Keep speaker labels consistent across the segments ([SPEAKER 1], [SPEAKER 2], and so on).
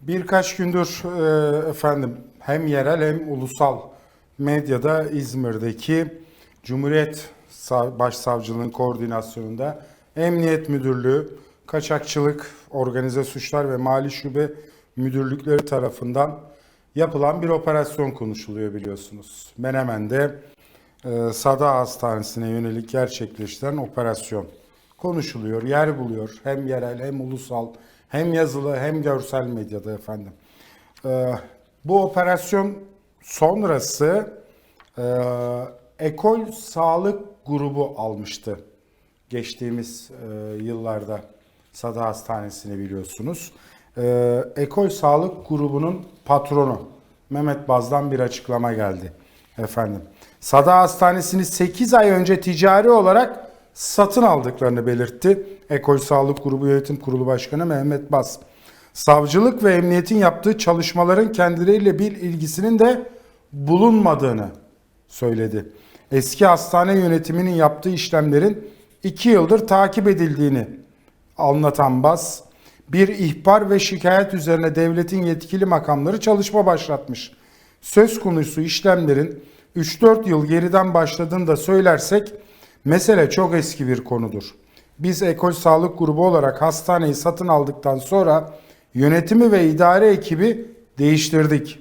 [SPEAKER 1] Birkaç gündür e, efendim hem yerel hem ulusal medyada İzmir'deki Cumhuriyet Sav- Başsavcılığı'nın koordinasyonunda Emniyet Müdürlüğü, Kaçakçılık, Organize Suçlar ve Mali Şube Müdürlükleri tarafından yapılan bir operasyon konuşuluyor biliyorsunuz. Menemen'de e, Sada Hastanesi'ne yönelik gerçekleştirilen operasyon konuşuluyor, yer buluyor. Hem yerel hem ulusal hem yazılı hem görsel medyada efendim. Ee, bu operasyon sonrası e, Ekol Sağlık Grubu almıştı. Geçtiğimiz e, yıllarda Sada Hastanesi'ni biliyorsunuz. Ee, Ekol Sağlık Grubu'nun patronu Mehmet Baz'dan bir açıklama geldi efendim. Sada Hastanesi'ni 8 ay önce ticari olarak satın aldıklarını belirtti. Ekol Sağlık Grubu Yönetim Kurulu Başkanı Mehmet Baz. Savcılık ve emniyetin yaptığı çalışmaların kendileriyle bir ilgisinin de bulunmadığını söyledi. Eski hastane yönetiminin yaptığı işlemlerin 2 yıldır takip edildiğini anlatan Baz, bir ihbar ve şikayet üzerine devletin yetkili makamları çalışma başlatmış. Söz konusu işlemlerin 3-4 yıl geriden başladığını da söylersek mesele çok eski bir konudur. Biz Ekol Sağlık Grubu olarak hastaneyi satın aldıktan sonra yönetimi ve idare ekibi değiştirdik.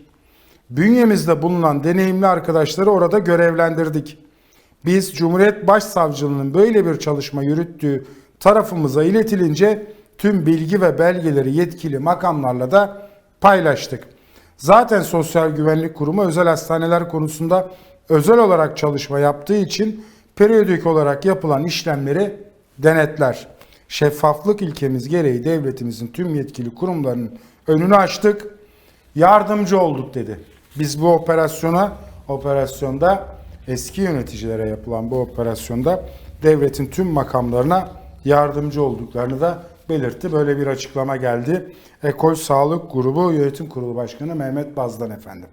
[SPEAKER 1] Bünyemizde bulunan deneyimli arkadaşları orada görevlendirdik. Biz Cumhuriyet Başsavcılığının böyle bir çalışma yürüttüğü tarafımıza iletilince tüm bilgi ve belgeleri yetkili makamlarla da paylaştık. Zaten Sosyal Güvenlik Kurumu özel hastaneler konusunda özel olarak çalışma yaptığı için periyodik olarak yapılan işlemleri denetler. Şeffaflık ilkemiz gereği devletimizin tüm yetkili kurumlarının önünü açtık yardımcı olduk dedi. Biz bu operasyona, operasyonda eski yöneticilere yapılan bu operasyonda devletin tüm makamlarına yardımcı olduklarını da belirtti. Böyle bir açıklama geldi. Ekol Sağlık Grubu Yönetim Kurulu Başkanı Mehmet Bazdan efendim.